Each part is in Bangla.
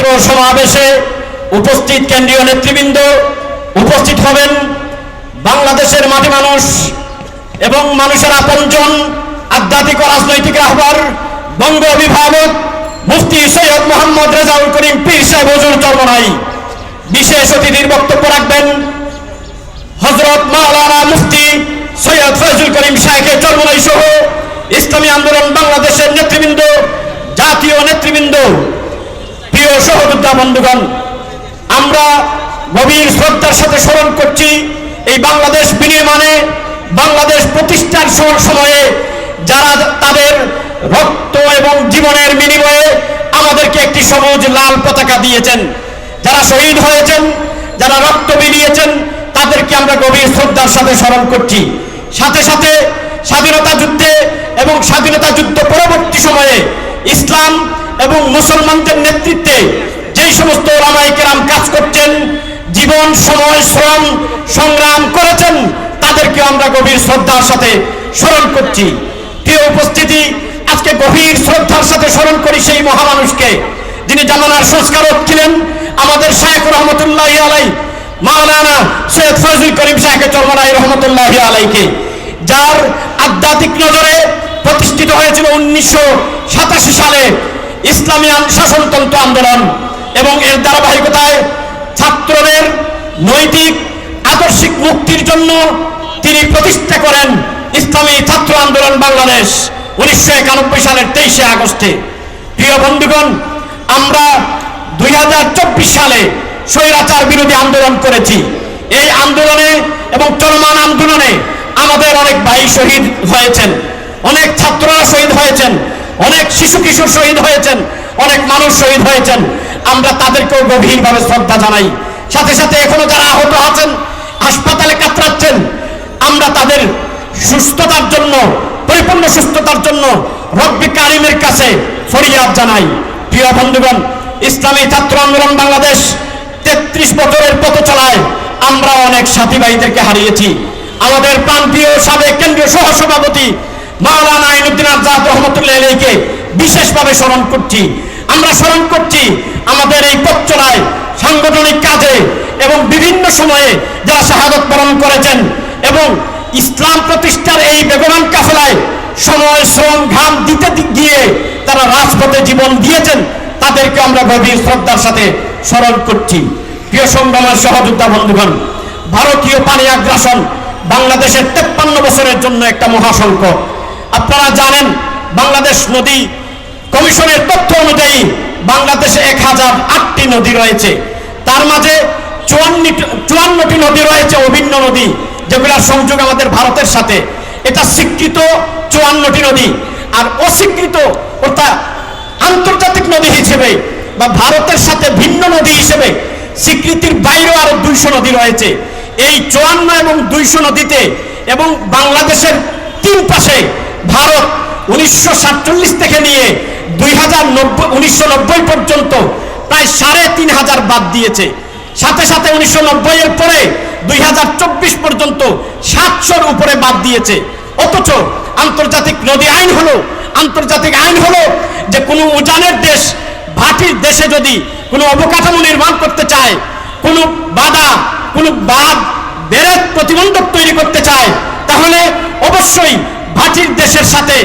ছাত্র সমাবেশে উপস্থিত কেন্দ্রীয় নেতৃবৃন্দ উপস্থিত হবেন বাংলাদেশের মাটি মানুষ এবং মানুষের আপনজন আধ্যাত্মিক রাজনৈতিক রাহবার বঙ্গ অভিভাবক মুফতি সৈয়দ মোহাম্মদ রেজাউল করিম পীর সাহেব হজুর চর্মনাই। বিশেষ অতিথির বক্তব্য রাখবেন হজরত মাওলানা মুফতি সৈয়দ ফয়জুল করিম শাহেখের চর্মনাই সহ ইসলামী আন্দোলন বাংলাদেশের নেতৃবৃন্দ, জাতীয় নেতৃবৃন্দ। সহযোদ্ধা বন্ধুগণ, আমরা গভীর শ্রদ্ধার সাথে স্মরণ করছি, এই বাংলাদেশ বিনির্মাণে, বাংলাদেশ প্রতিষ্ঠার সময়ে যারা তাদের রক্ত এবং জীবনের বিনিময়ে আমাদেরকে একটি সবুজ লাল পতাকা দিয়েছেন, যারা শহীদ হয়েছেন, যারা রক্ত বিলিয়েছেন, তাদেরকে আমরা গভীর শ্রদ্ধার সাথে স্মরণ করছি। সাথে সাথে স্বাধীনতা যুদ্ধে এবং স্বাধীনতা যুদ্ধ পরবর্তী সময়ে ইসলাম এবং মুসলমানদের নেতৃত্বে সমস্ত ওলামাই কেরাম কাজ করছেন, জীবন, সময়, শ্রম সংগ্রাম করেছেন, তাদেরকে আমরা গভীর শ্রদ্ধার সাথে স্মরণ করছি। প্রিয় উপস্থিতি, আজকে গভীর শ্রদ্ধার সাথে স্মরণ করি সেই মহামানুষকে, যিনি জামানার সংস্কারক ছিলেন, আমাদের শাহেখ রহমতুল্লাহ আলাই, মাওলানা সৈয়দ ফজল করিম শাহেখ চরমনাই রহমতুল্লাহ আলাইকে, যার আধ্যাত্মিক নজরে প্রতিষ্ঠিত হয়েছিল উনিশশো সাতাশি সালে ইসলামী শাসনতন্ত্র আন্দোলন। এবং এর ধারাবাহিকতায় ছাত্রদের নৈতিক, আদর্শিক মুক্তির জন্য তিনি প্রতিষ্ঠা করেন ইসলামী ছাত্র আন্দোলন বাংলাদেশ উনিশশো একানব্বই সালের তেইশে আগস্টে। প্রিয় বন্ধুগণ, আমরা দুই হাজার চব্বিশ সালে স্বৈরাচার বিরোধী আন্দোলন করেছি। এই আন্দোলনে এবং চলমান আন্দোলনে আমাদের অনেক ভাই শহীদ হয়েছেন, অনেক ছাত্ররা শহীদ হয়েছেন, অনেক শিশু কিশোর শহীদ হয়েছেন। অনেক মানুষ শহীদ হয়েছেন। আমরা তাদেরকেও গভীরভাবে শ্রদ্ধা জানাই। সাথে সাথে এখনও যারা আহত আছেন, হাসপাতালে কাতরাচ্ছেন, আমরা তাদের সুস্থতার জন্য, পরিপূর্ণ সুস্থতার জন্য রব্বি কারিমের কাছে ফরিয়াদ জানাই। প্রিয় বন্ধুগণ, ইসলামী ছাত্র আন্দোলন বাংলাদেশ তেত্রিশ বছরের পথ চলায় আমরা অনেক সাথী ভাইদেরকে হারিয়েছি। আমাদের প্রান্তীয় সাবেক কেন্দ্রীয় সহসভাপতি মাওলানা আইনুদ্দিন আজাদ রহমতুল্লাহ আলীকে বিশেষভাবে স্মরণ করছি। আমরা স্মরণ করছি আমাদের এই পথ চলায় সাংগঠনিক কাজে এবং বিভিন্ন সময়ে যারা শাহাদত বরণ করেছেন এবং ইসলাম প্রতিষ্ঠার এই বেগবান কাফেলায় সময়, শ্রম, ঘাম দিতে গিয়ে তারা রাজপথে জীবন দিয়েছেন, তাদেরকে আমরা গভীর শ্রদ্ধার সাথে স্মরণ করছি। প্রিয় সংগ্রামের সহযোদ্ধা বন্ধুগণ, ভারতীয় পানি আগ্রাসন বাংলাদেশের তেপ্পান্ন বছরের জন্য একটা মহাসংকট। আপনারা জানেন, বাংলাদেশ নদী কমিশনের তথ্য অনুযায়ী বাংলাদেশে এক হাজার আটটি নদী রয়েছে। তার মাঝে চুয়ান্নটি নদী রয়েছে অভিন্ন নদী যেগুলোর সংযোগ আমাদের ভারতের সাথে। এটা স্বীকৃত চুয়ান্নটি নদী আর অস্বীকৃত অর্থাৎ আন্তর্জাতিক নদী হিসেবে বা ভারতের সাথে ভিন্ন নদী হিসেবে স্বীকৃতির বাইরেও আরও দুইশো নদী রয়েছে। এই চুয়ান্ন এবং দুইশো নদীতে এবং বাংলাদেশের তিন পাশে ভারত উনিশশো সাতচল্লিশ থেকে নিয়ে দুই হাজার নব্বই পর্যন্ত প্রায় সাড়ে তিন হাজার বাদ দিয়েছে। সাথে সাথে উনিশশো নব্বই এর পরে দুই হাজার চব্বিশ পর্যন্ত সাতশোর উপরে বাদ দিয়েছে। অথচ আন্তর্জাতিক নদী আইন হলো, আন্তর্জাতিক আইন হলো যে কোনো উজানের দেশ, ভাটির দেশে যদি কোনো অবকাঠামো নির্মাণ করতে চায়, কোনো বাধা, কোনো বাদ বেরেত প্রতিবন্ধক তৈরি করতে চায়, তাহলে অবশ্যই ভাটির দেশের সাথে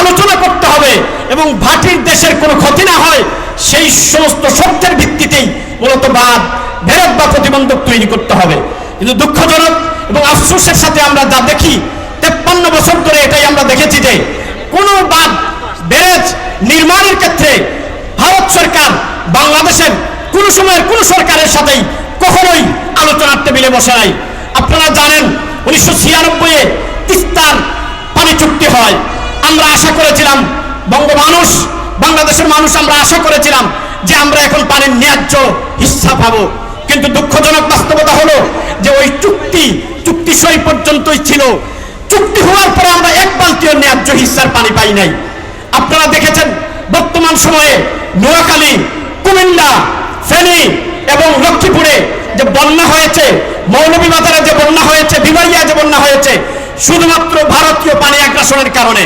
আলোচনা করতে হবে এবং ভাটির দেশের কোনো ক্ষতি না হয়, সেই সমস্ত শর্তের ভিত্তিতেই মূলত বাদ বেরোত বা প্রতিবন্ধক তৈরি করতে হবে। কিন্তু দুঃখজনক এবং আফসোসের সাথে আমরা যা দেখি, তেপ্পান্ন বছর ধরে এটাই আমরা দেখেছি যে, কোনো বাদ, ব্যারেজ নির্মাণের ক্ষেত্রে ভারত সরকার বাংলাদেশের কোন সময়ের কোন সরকারের সাথেই কখনোই আলোচনার টেবিলে বসে নাই। আপনারা জানেন, উনিশশো ছিয়ানব্বই তিস্তার পানি চুক্তি হয়। আমরা আশা করেছিলাম বঙ্গ মানুষ বাংলাদেশের মানুষ আমরা আশা করেছিলাম যে আমরা এখন পানির ন্যায্য হিস্সা পাবো। কিন্তু দুঃখজনক বাস্তবতা হলো যে ওই চুক্তি চুক্তি সই পর্যন্তই ছিল। চুক্তি হওয়ার পরে আমরা এক বালতিও ন্যায্য হিস্সার পানি পাই নাই। আপনারা দেখেছেন, বর্তমান সময়ে নোয়াখালী, কুমিল্লা, ফেনী এবং লক্ষ্মীপুরে যে বন্যা হয়েছে, মৌলভীবাজারে যে বন্যা হয়েছে বিবাড়িয়া যে বন্যা হয়েছে, শুধুমাত্র ভারতীয় আগ্রাসনের কারণে।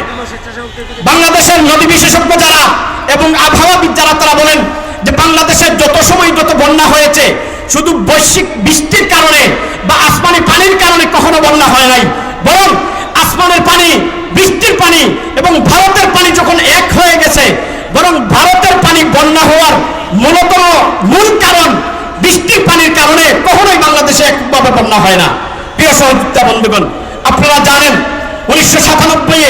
বাংলাদেশের নদী বিশেষজ্ঞ যারা এবং আবহাওয়াবিদ যারা, তারা বলেন যে বাংলাদেশের যত সময় যত বন্যা হয়েছে, শুধু বৈশ্বিক বৃষ্টির কারণে বা আসমানি পানির কারণে কখনো বন্যা হয় নাই। বরং আসমানের পানি, বৃষ্টির পানি এবং ভারতের পানি যখন এক হয়ে গেছে, বরং ভারতের পানি বন্যা হওয়ার মূলতম মূল কারণ বৃষ্টির পানির কারণে কখনোই বাংলাদেশে একভাবে বন্যা হয় না। প্রিয় সহযোগিতা বন্ধুগণ, আপনারা জানেন উনিশশো সাতানব্বই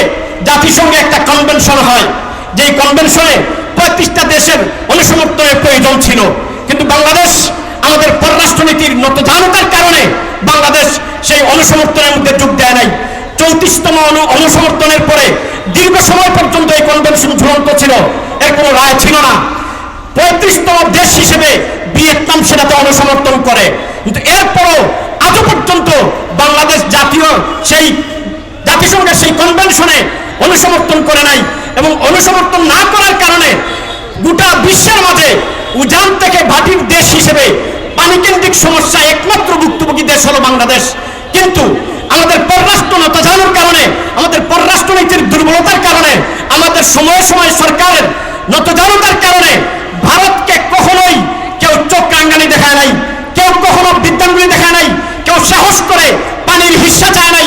জাতিসংঘে একটা কনভেনশন হয়। যেই কনভেনশনে পঁয়ত্রিশটা দেশের অনুসমর্থনের প্রয়োজন ছিল। কিন্তু বাংলাদেশ আমাদের পররাষ্ট্রনীতির নতজানতার কারণে বাংলাদেশ সেই অনুসমর্থনের মধ্যে যোগ দেয় নাই। চৌত্রিশতম অনু, অনুসমর্থনের পরে দীর্ঘ সময় পর্যন্ত এই কনভেনশন ঝুলন্ত ছিল। এর কোনো রায় ছিল না। পঁয়ত্রিশতম দেশ হিসেবে ভিয়েতনাম সেটাতে অনুসমর্থন করে। কিন্তু এরপরও আজও পর্যন্ত বাংলাদেশ জাতীয় সেই জাতিসংঘের সেই কনভেনশনে অনুসমর্থন করে নাই এবং অনুসমর্থন না করার কারণে গোটা বিশ্বের মাঝে উজান থেকে ভাটির দেশ হিসেবে পানিকেন্দ্রিক সমস্যা একমাত্র ভুক্তভোগী দেশ হলো বাংলাদেশ। কিন্তু আমাদের পররাষ্ট্র নতজানোর কারণে, আমাদের পররাষ্ট্রনীতির দুর্বলতার কারণে, আমাদের সময়ে সময়ে সরকারের নতজানতার কারণে ভারতকে কখনোই কেউ চোখ রাঙ্গানি দেখায় নাই, কেউ কখনো বিদ্যাঙ্গুলি দেখায় নাই, কেউ সাহস করে পানির হিস্সা চায় নাই।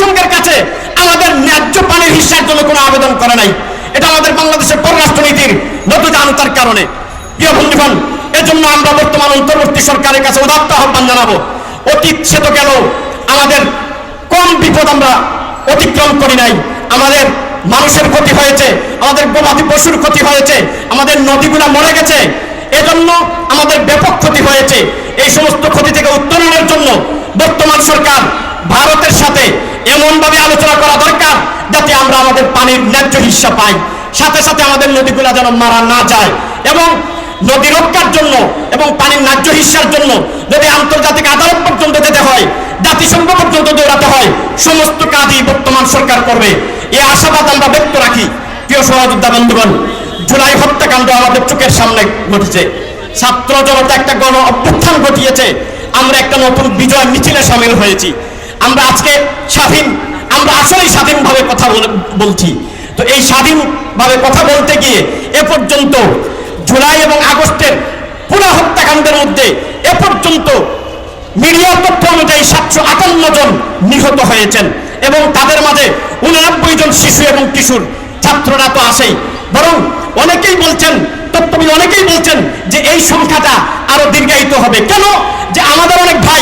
জাতিসংঘের কাছে আমাদের ন্যায্য পানির হিস্সার জন্য কোনো আবেদন করে নাই। এটা আমাদের বাংলাদেশের পররাষ্ট্রনীতির নতজানতার কারণে। প্রিয় বন্ধুগণ, এজন্য আমরা বর্তমান অন্তর্বর্তী সরকারের কাছে উদাত্ত আহ্বান জানাব। অতীত সে তো গেল, আমাদের কম বিপদ আমরা অতিক্রম করি নাই। আমাদের মানুষের ক্ষতি হয়েছে, আমাদের গবাদি পশুর ক্ষতি হয়েছে, আমাদের নদীগুলা মরে গেছে। এজন্য আমাদের ব্যাপক ক্ষতি হয়েছে। এই সমস্ত ক্ষতি থেকে উত্তরণের জন্য বর্তমান সরকার ভারতের সাথে এমনভাবে আলোচনা করা দরকার যাতে আমরা আমাদের পানির ন্যায্য হিস্সা পাই। সাথে সাথে আমাদের নদীগুলা যেন মারা না যায় এবং নদী রক্ষার জন্য এবং পানির ন্যায্য হিস্সার জন্য যদি আন্তর্জাতিক আদালত পর্যন্ত যেতে হয়, জাতিসংঘ পর্যন্ত দৌড়াতে হয়, সমস্ত কাজই বর্তমান সরকার করবে। এই আশাবাদ আমরা ব্যক্ত রাখি। প্রিয় সহযোদ্ধা বন্ধুগণ, জুলাই হত্যাকাণ্ড আমাদের চোখের সামনে ঘটেছে। ছাত্র জনতা একটা গণ অভ্যুত্থান ঘটিয়েছে। আমরা একটা নতুন বিজয় মিছিলে সামিল হয়েছি। আমরা আজকে স্বাধীন, আমরা আসলেই স্বাধীনভাবে কথা বলে- বলছি। তো এই স্বাধীনভাবে কথা বলতে গিয়ে এ পর্যন্ত জুলাই এবং আগস্টের পুরো হত্যাকাণ্ডের মধ্যে এ পর্যন্ত মিডিয়ার তথ্য অনুযায়ী সাতশো আটান্ন জন নিহত হয়েছেন এবং তাদের মাঝে উননব্বই জন শিশু এবং কিশোর ছাত্ররা তো আসেই বরং অনেকেই বলছেন তত্ত্ববিদ অনেকেই বলছেন যে এই সংখ্যাটা আরও দীর্ঘায়িত হবে। কেন? যে আমাদের অনেক ভাই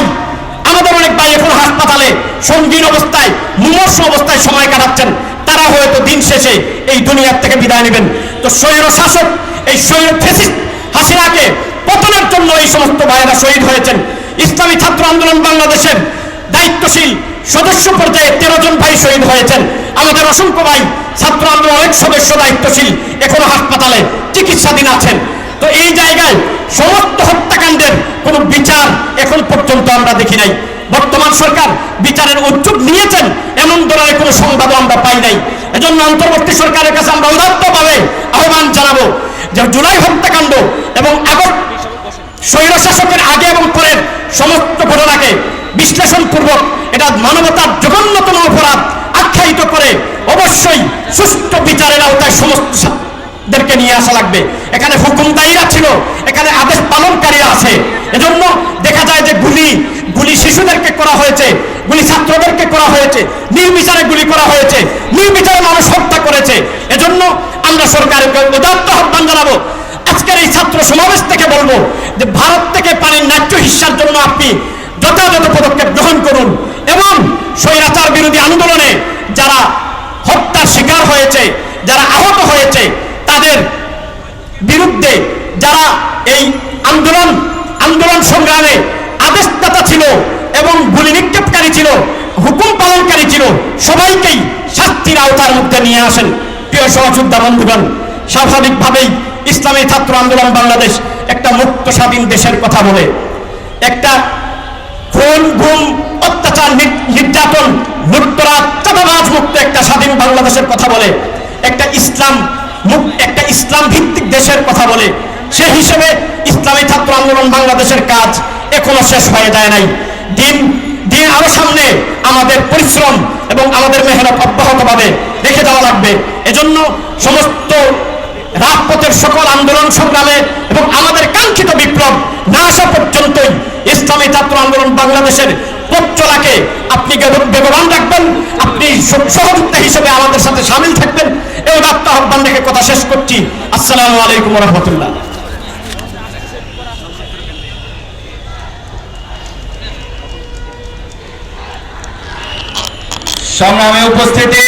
আমাদের অনেক ভাই এখন হাসপাতালে সঙ্গীন অবস্থায়, মুমর্ষ অবস্থায় সময় কাটাচ্ছেন। তারা হয়তো দিন শেষে এই দুনিয়ার থেকে বিদায় নেবেন। তো স্বৈর শাসক, এই স্বৈর ফেসিস্ট হাসিনাকে পতনের জন্য এই সমস্ত ভাইয়েরা শহীদ হয়েছেন। ইসলামী ছাত্র আন্দোলন বাংলাদেশের দায়িত্বশীল সদস্য পর্যায়ে তেরো জন ভাই শহীদ হয়েছেন। আমাদের অসংখ্য ভাই ছাত্র আন্দোলন অনেক সদস্য দায়িত্বশীল, এখনও হাসপাতালে চিকিৎসাধীন আছেন। তো এই জায়গায় সমস্ত হত্যাকাণ্ডের কোনো বিচার এখন পর্যন্ত আমরা দেখি নাই। বর্তমান সরকার বিচারের উদ্যোগ নিয়েছেন, এমন ধরনের কোনো সংবাদও আমরা পাই নাই। এজন্য অন্তর্বর্তী সরকারের কাছে আমরা উদাত্তভাবে আহ্বান জানাব যে জুলাই হত্যাকাণ্ড এবং আগস্ট স্বৈর শাসকের আগে এবং পরের সমস্ত ঘটনাকে বিশ্লেষণপূর্বক এটা মানবতার জঘন্যতম অপরাধ আখ্যায়িত করে অবশ্যই সুষ্ঠু বিচারের আওতায় সমস্ত দেরকে নিয়ে আসা লাগবে। এখানে হুকুমদায়ীরা ছিল, এখানে আদেশ পালনকারীরা আছে। এজন্য দেখা যায় যে গুলি গুলি শিশুদেরকে করা হয়েছে গুলি ছাত্রদেরকে করা হয়েছে, নির্বিচারে গুলি করা হয়েছে, নির্বিচারে মানুষ হত্যা করেছে। এজন্য আমরা সরকারকে উদাত্ত আহ্বান জানাব। আজকের এই ছাত্র সমাবেশ থেকে বলব যে ভারত থেকে পানির ন্যায্য হিস্সার জন্য আপনি যথাযথ পদক্ষেপ গ্রহণ করুন এবং স্বৈরাচার বিরোধী আন্দোলনে যারা হত্যার শিকার হয়েছে, যারা আহত হয়েছে, তাদের বিরুদ্ধে যারা এই আন্দোলন আন্দোলন সংগ্রামে আদেশদাতা ছিল এবং গুলি নিক্ষেপকারী ছিল হুকুম পালনকারী ছিল সবাইকেই শাস্তির আওতার মধ্যে নিয়ে আসেন। প্রিয় সহযোদ্ধা বন্ধুগণ, স্বাভাবিকভাবেই ইসলামী ছাত্র আন্দোলন বাংলাদেশ একটা মুক্ত স্বাধীন দেশের কথা বলে। একটা খুন, গুম, অত্যাচার নির্যাতন, লুটতরাজ মুক্ত একটা স্বাধীন বাংলাদেশের কথা বলে। একটা ইসলাম একটা ইসলাম ভিত্তিক দেশের কথা বলে। সে হিসেবে ইসলামী ছাত্র আন্দোলন বাংলাদেশের কাজ এখনও শেষ হয়ে যায় নাই। দিন দিন আরও সামনে আমাদের পরিশ্রম এবং আমাদের মেহনত অব্যাহতভাবে রেখে যাওয়া লাগবে। এজন্য সমস্ত রাজপথের সকল আন্দোলন সংগ্রামে এবং আমাদের কাঙ্ক্ষিত বিপ্লব না আসা পর্যন্তই ইসলামী ছাত্র আন্দোলন বাংলাদেশের পথ আপনি বেগ- বেগবান রাখবেন, আপনি স- সহযোদ্ধা হিসেবে আমাদের সাথে সামিল থাকবেন। এই আহ্বান রেখে কথা শেষ করছি। আসসালামু আলাইকুম রহমতুল্লাহ। সংগ্রামে উপস্থিতি